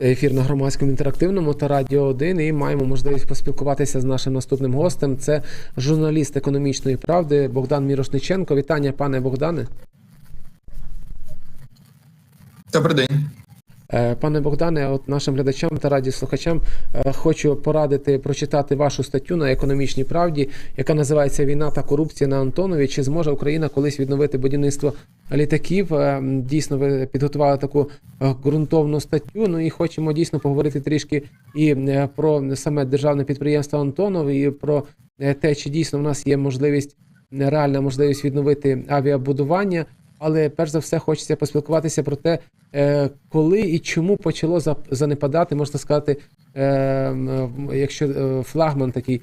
ефір на громадському інтерактивному та Радіо 1 і маємо можливість поспілкуватися з нашим наступним гостем. Це журналіст економічної правди Богдан Мірошниченко. Вітання, пане Богдане. Добрий день. Е, Пане Богдане, от нашим глядачам та радіослухачам е, хочу порадити прочитати вашу статтю на економічній правді, яка називається Війна та корупція на Антонові. Чи зможе Україна колись відновити будівництво літаків? Е, Дійсно, ви підготували таку е, ґрунтовну статтю. Ну і хочемо дійсно поговорити трішки і е, про саме державне підприємство Антонов, і про те, чи дійсно в нас є можливість реальна можливість відновити авіабудування. Але перш за все хочеться поспілкуватися про те, коли і чому почало занепадати, можна сказати, якщо флагман такий,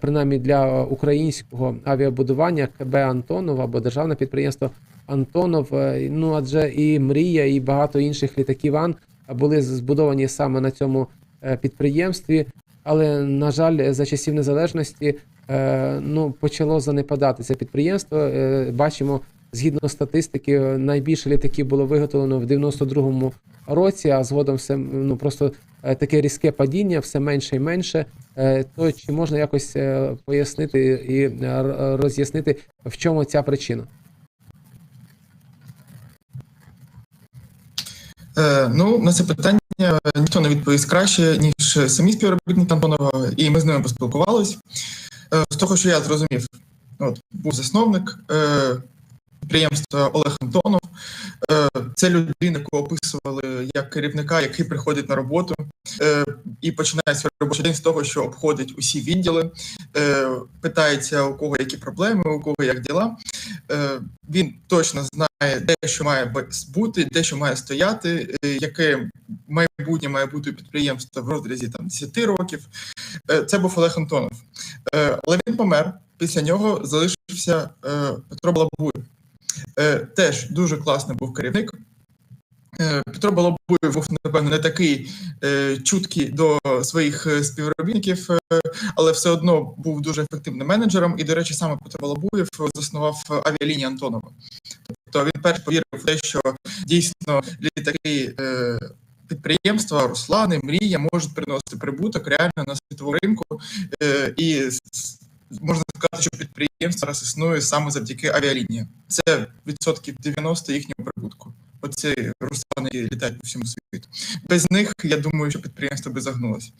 принаймні для українського авіабудування КБ Антонов або державне підприємство Антонов. Ну адже і Мрія, і багато інших літаків Ан були збудовані саме на цьому е, підприємстві. Але на жаль, за часів незалежності е, ну почало занепадати це підприємство. Е, Бачимо, згідно статистики, найбільше літаків було виготовлено в 92-му році, а згодом все ну просто таке різке падіння, все менше і менше. То чи можна якось пояснити і роз'яснити, в чому ця причина? Ну, на це питання ніхто не відповість краще, ніж самі співробітники Антонова, і ми з ними поспілкувалися. Е, з того, що я зрозумів, от був засновник е, підприємства Олег Антонов. Е, це людина, яку описували як керівника, який приходить на роботу е, і починає свій робочий день з того, що обходить усі відділи, е, питається у кого які проблеми, у кого як діла. Він точно знає, де що має бу- бути, де що має стояти, яке майбутнє має бути у в розрізі там 10 років. Це був Олег Антонов. Але він помер. Після нього залишився Петро Балабуєв. Е, Теж дуже класний був керівник. Е, Петро Балабуєв був, напевно, не такий е, чуткий до своїх співробітників, але все одно був дуже ефективним менеджером. І, до речі, саме Петро Балабуєв заснував авіалінії Антонова. Тобто він перш повірив в те, що дійсно літаки підприємства, Руслани, Мрія можуть приносити прибуток реально на світовому ринку. І можна сказати, що підприємство зараз існує саме завдяки авіалініям. Це відсотків 90 їхнього прибутку. Оці Руслани, які літають по всьому світу. Без них я думаю, що підприємство би загнулося.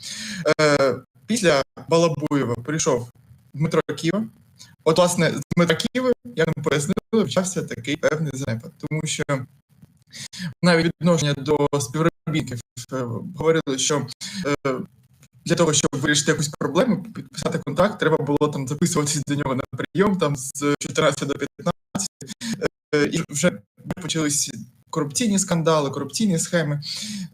Е, після Балабуєва прийшов Дмитро Ківа. От, власне, з Дмитра Ківи, я вам пояснив, почався такий певний занепад, тому що навіть відношення до співробітників е, говорили, що е, для того, щоб вирішити якусь проблему, підписати контракт, треба було там записуватись до нього на прийом там з 14 до 15, е, і вже почалися корупційні скандали, корупційні схеми.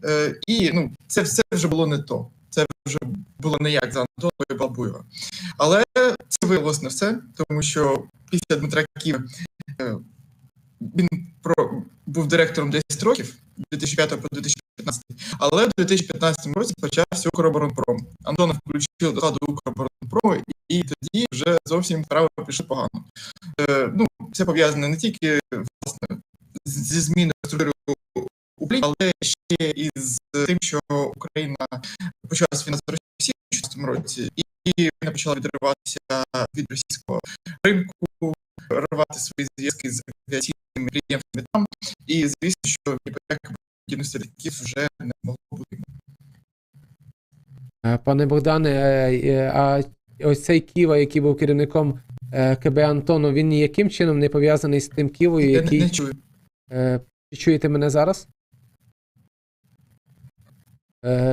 Е, І ну, це все вже було не то. Це вже було не як за Антонова і Балбуєва. Але це виявилось не все, тому що після Дмитра Ківа е, він про, був директором 10 років, 2005 по 2015, але в 2015 році почався Укроборонпром. Антонов включив до складу Укроборонпрому, і тоді вже зовсім справи пішли погано. Е, ну, це пов'язане не тільки власне зі зміною структури управління, але ще і з тим, що Україна почалася війна з Росією в 2014 році, і вона почала відриватися від російського ринку, рвати свої зв'язки з авіаційними підприємствами там. І звісно, що іпотека будівництва літаків вже не могло бути. Е, Пане Богдане, е, е, а ось цей Ківа, який був керівником КБ Антонов, він ніяким чином не пов'язаний з тим Ківою, Я який не чую. Чуєте мене зараз?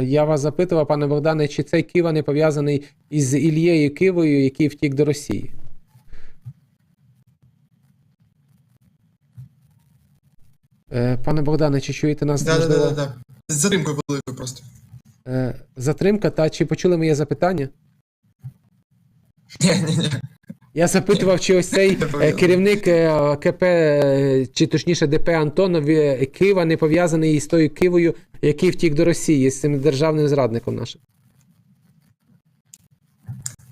Я вас запитував, пане Богдане, чи цей Кива не пов'язаний із Ільєю Кивою, який втік до Росії? Е, Пане Богдане, чи чуєте нас? Да, да, да, можливо, да, да. З затримкою великою просто. е, затримка, та чи почули моє запитання? Ні, ні, ні. Я запитував, чи ось цей е, керівник е, КП, е, чи точніше ДП Антонов е, Кива не пов'язаний із тою Кивою, який втік до Росії, з цим державним зрадником нашим.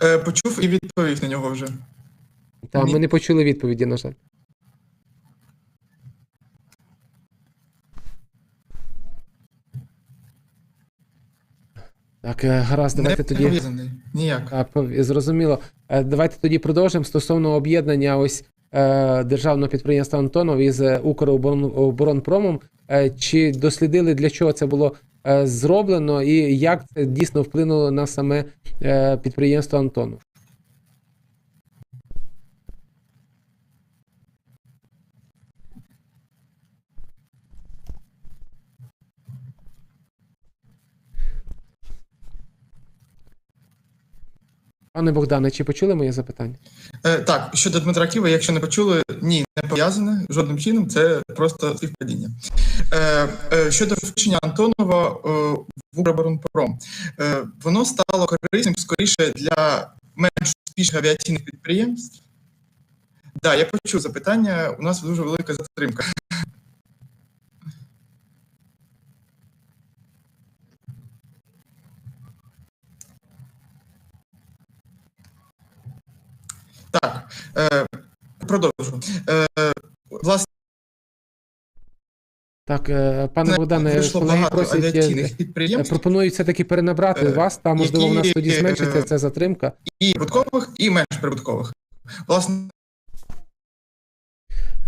Е, почув і відповів на нього вже. Та Ні. ми не почули відповіді, на жаль. Так, е, гаразд, давайте не тоді. ніяк. Зрозуміло. Е, Давайте тоді продовжимо стосовно об'єднання ось е, державного підприємства Антонов із Укроборонпромом. Чи дослідили для чого це було зроблено, і як це дійсно вплинуло на саме підприємство Антонов? Пане Богдане, чи почули моє запитання? Е, так, щодо Дмитра Ківа, якщо не почули, ні, не пов'язане жодним чином, це просто співпадіння. Е, е, щодо включення Антонова е, в Укроборонпром, е, воно стало корисним скоріше для менш успішних авіаційних підприємств. Так, да, я почув запитання, у нас дуже велика затримка. Так, е, продовжу. Е, власне, Так, е, пане Богдане, колеги просять, е, е, підприємств пропонують все-таки перенабрати Е, вас, та можливо в нас тоді е, зменшиться ця затримка. і прибуткових, і менш прибуткових. Власне,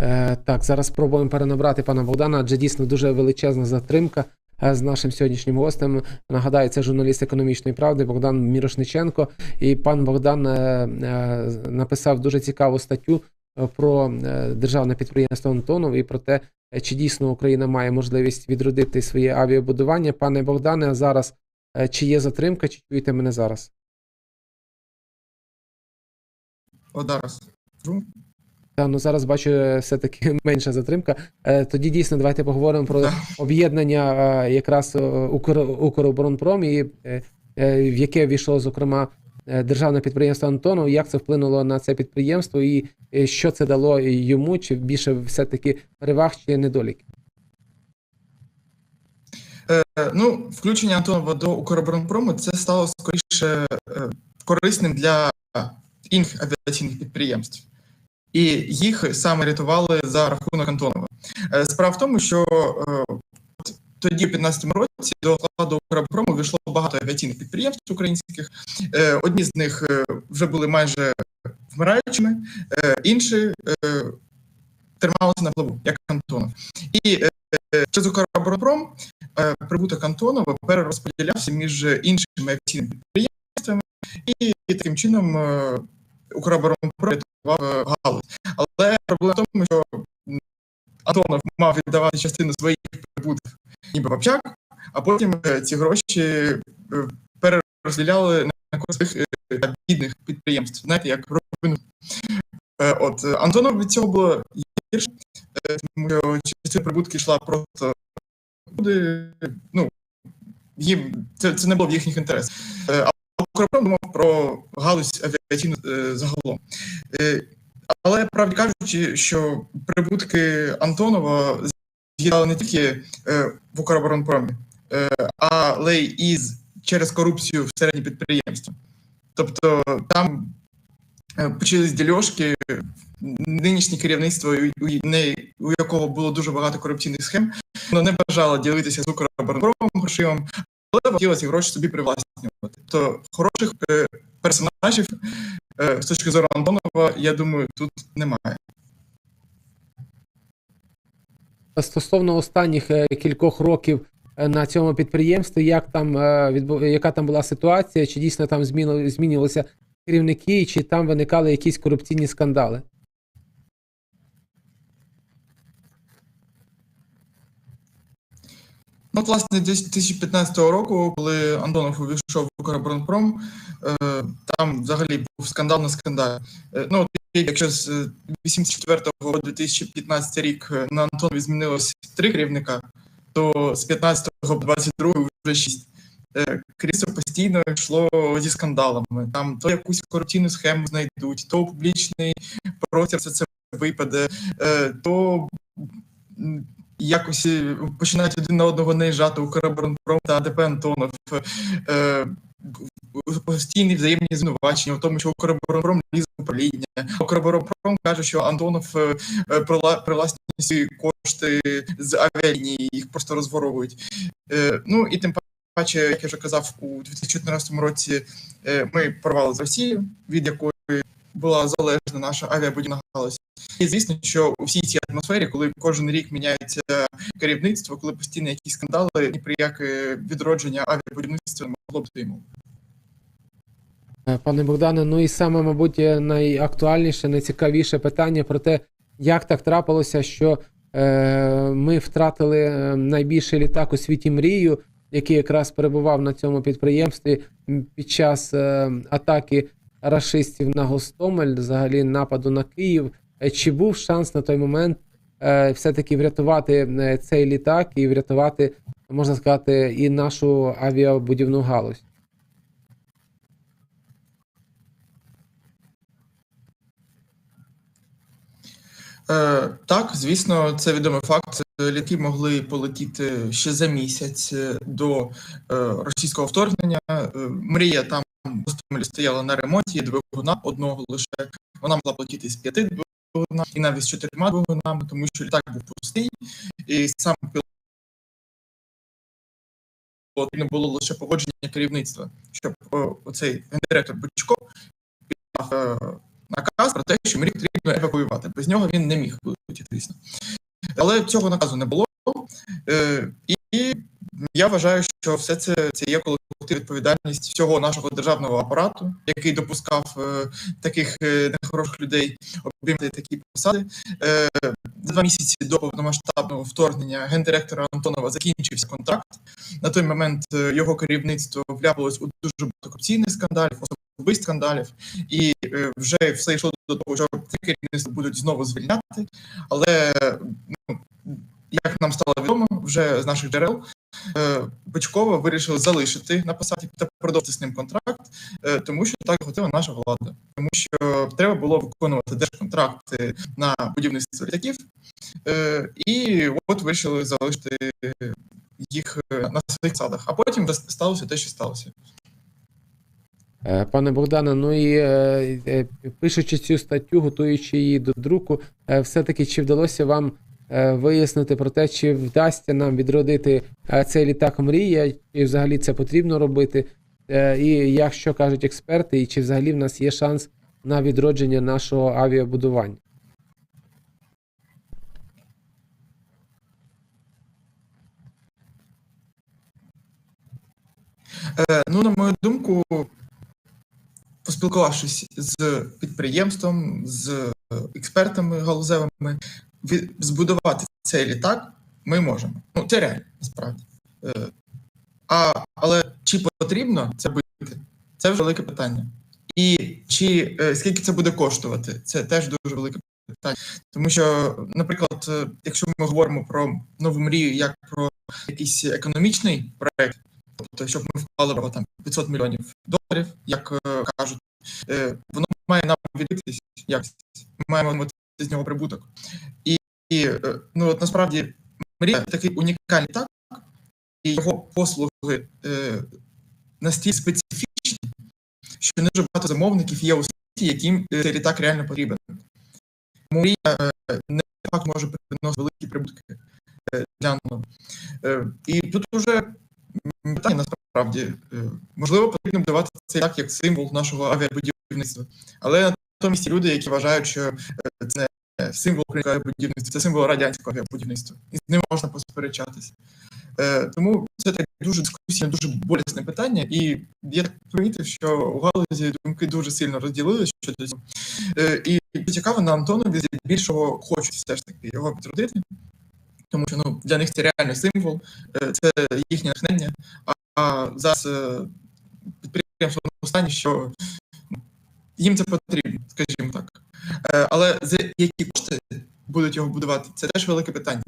Е, так, зараз спробуємо перенабрати пана Богдана, адже дійсно дуже величезна затримка е, з нашим сьогоднішнім гостем. Нагадаю, це журналіст економічної правди Богдан Мірошниченко. І пан Богдан е, е, написав дуже цікаву статтю е, про е, державне підприємство Антонов і про те, е, чи дійсно Україна має можливість відродити своє авіабудування. Пане Богдане, зараз е, чи є затримка, чи чуєте мене зараз? от зараз. Та ну зараз бачу е, все-таки менша затримка. Е, Тоді дійсно давайте поговоримо про об'єднання е, якраз Укроборонпром, і в яке війшло, зокрема, державне підприємство Антонов. Як це вплинуло на це підприємство, і що це дало йому, чи більше все-таки переваг чи недоліків? Ну, включення Антонова до Укроборонпрому це стало скоріше корисним для інших авіаційних підприємств. І їх саме рятували за рахунок Антонова. Е, справа в тому, що е, тоді, в 2015 році, до складу Укроборонпрому війшло багато авіаційних підприємств українських. Е, одні з них вже були майже вмираючими, інші трималися на плаву, як Антонов. І через Укроборонпром е, прибуток Антонова перерозподілявся між іншими авіаційними підприємствами, і таким чином Укроборонпром галузь. Але проблема в тому, що Антонов мав віддавати частину своїх прибутків ніби в общак, а потім е, ці гроші е, перерозподіляли на користь е, бідних підприємств. Знаєте, як Робин Е, От е, Антонов від цього було гірше, е, тому що частина прибутки йшла просто ну, їм це, це не було в їхніх інтересах. Думав про галузь авіаційну е, загалом. Е, Але правді кажучи, що прибутки Антонова з'їдали не тільки е, в Укроборонпромі, але й через корупцію в середні підприємства. Тобто там почались дільошки, нинішнє керівництво, у якого було дуже багато корупційних схем, воно не бажало ділитися з Укроборонпромом грошима, але хотіло ці гроші собі привласнювати. Тобто хороших е, персонажів е, з точки зору Антонова, я думаю, тут немає. Стосовно останніх е, кількох років е, на цьому підприємстві, як там е, яка там була ситуація, чи дійсно там зміни- змінювалися керівники, чи там виникали якісь корупційні скандали? Ну, власне, десь 2015 року, коли Антонов увійшов в Укроборонпром, е, там взагалі був скандал на скандалі. Е, ну, якщо з е, 84 по 2015 рік е, на Антонові змінилось три керівника, то з 15 по 22 вже шість. Е, Керівництво постійно йшло зі скандалами. Там то якусь корупційну схему знайдуть, то публічний простір все це випаде, е, то якось е, починають один на одного наїжджати Укроборонпром та АДП Антонов. Е, постійні взаємні звинувачення в тому, що Укроборонпром лізе управління. Укроборонпром каже, що Антонов е, е, привласнює ці кошти з авіалінії, їх просто розворовують. Ну і тим паче, як я вже казав, у 2014 році ми порвали з Росією, від якої була залежна наша авіабудівна галузь. І звісно, що у всій цій атмосфері, коли кожен рік міняється керівництво, коли постійно якісь скандали, ні про яке відродження авіабудівництва не могло б йому. Е, Пане Богдане, ну і саме, мабуть, найактуальніше, найцікавіше питання про те, як так трапилося, що е, ми втратили е, найбільший літак у світі мрію, який якраз перебував на цьому підприємстві під час е, атаки рашистів на Гостомель, взагалі нападу на Київ. Е, Чи був шанс на той момент е, все-таки врятувати е, цей літак і врятувати, можна сказати, і нашу авіабудівну галузь? Так, звісно, це відомий факт. Літаки могли полетіти ще за місяць до російського вторгнення. Мрія там Гостомелі стояла на ремонті двигуна одного лише. Вона могла полетіти з п'яти двигунами і навіть з чотирма двигунами, тому що літак був пустий, і сам пілот потрібно було лише погодження керівництва, щоб е, оцей гендиректор Бучков піддав е, наказ про те, що мрію потрібно евакуювати. Без нього він не міг полетіти, звісно. Але цього наказу не було. Е, і я вважаю, що все це, це є колективна відповідальність всього нашого державного апарату, який допускав е, таких е, нехороших людей обіймати такі посади. Е, за два місяці до повномасштабного вторгнення гендиректора Антонова закінчився контракт. На той момент е, його керівництво вляпалось у дуже багато корупційних скандалів, особистих скандалів, і е, вже все йшло до того, що це керівництво будуть знову звільняти. Але ну, як нам стало відомо вже з наших джерел, е, Бичкова вирішили залишити на посаді та продовжити з ним контракт, е, тому що так хотіла наша влада. Тому що треба було виконувати держконтракти на будівництво літаків, е, і от вирішили залишити їх на своїх садах. А потім сталося те, що сталося. Пане Богдане, ну і пишучи цю статтю, готуючи її до друку, все-таки чи вдалося вам вияснити про те, чи вдасться нам відродити е, цей літак мрія, чи взагалі це потрібно робити? Е, І як що кажуть експерти, і чи взагалі в нас є шанс на відродження нашого авіабудування? Е, Ну, на мою думку, поспілкувавшись з підприємством, з експертами галузевими, збудувати цей літак ми можемо. Ну, це реально, насправді. Е, А, але чи потрібно це робити, це вже велике питання. І чи е, скільки це буде коштувати, це теж дуже велике питання. Тому що, наприклад, е, якщо ми говоримо про нову мрію як про якийсь економічний проект, тобто, щоб ми вклали там 500 мільйонів доларів, як кажуть, воно має нам відбитись якість. Ми маємо отримати з нього прибуток. І, і е, ну от насправді мрія такий унікальний так, і його послуги е, настільки специфічні, що не дуже багато замовників є у світі, яким е, цей літак реально потрібен. Мрія е, не факт може приносити великі прибутки е, для нас. Е, і тут вже питання насправді е, можливо потрібно будувати це так як символ нашого авіабудівництва. Але натомість люди, які вважають, що е, це символ українського авіабудівництва, це символ радянського авіабудівництва. І з ним можна посперечатися. Е, Тому це таке дуже дискусійне, дуже болісне питання, і я так помітив, що у галузі думки дуже сильно розділилися щодо цього. Е, І цікаво, на Антонові більшого хочуть все ж таки його підродити, тому що ну, для них це реальний символ, е, це їхнє натхнення. А, зараз е, підприємство в що їм це потрібно, скажімо так. Е, Але за які кошти будуть його будувати, це теж велике питання.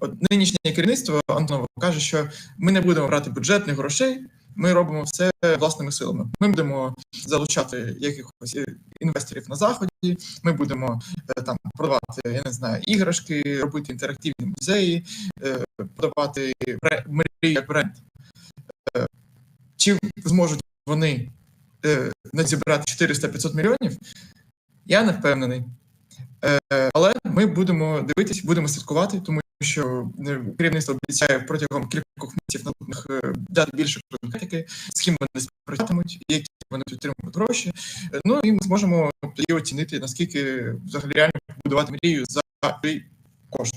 От нинішнє керівництво Антонова каже, що ми не будемо брати бюджетних грошей, ми робимо все власними силами. Ми будемо залучати якихось е, інвесторів на заході. Ми будемо е, там продавати, я не знаю, іграшки, робити інтерактивні музеї, продавати бре- мрію як бренд. Чи зможуть вони назібрати 400-500 мільйонів? Я не впевнений. Е, Але ми будемо дивитись, будемо слідкувати, тому що е, керівництво обіцяє протягом кількох місяців е, дати більше конкретики, з ким вони співпрацюватимуть, які вони отримують гроші. Ну і ми зможемо тоді оцінити, наскільки взагалі реально будувати мрію за цей кошт.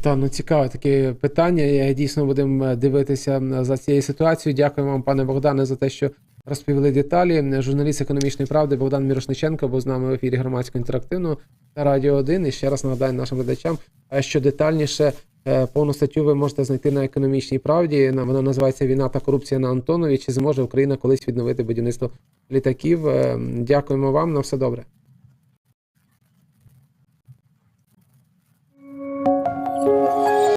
Та ну цікаве таке питання. Я дійсно будемо дивитися за цією ситуацією. Дякую вам, пане Богдане, за те, що розповіли деталі. Журналіст економічної правди Богдан Мірошниченко був з нами в ефірі громадського інтерактивного та радіо 1. І ще раз нагадаю нашим глядачам, е, що детальніше е, повну статтю ви можете знайти на економічній правді. На- Вона називається Війна та корупція на Антонові. Чи зможе Україна колись відновити будівництво літаків? Е, Дякуємо вам. На все добре.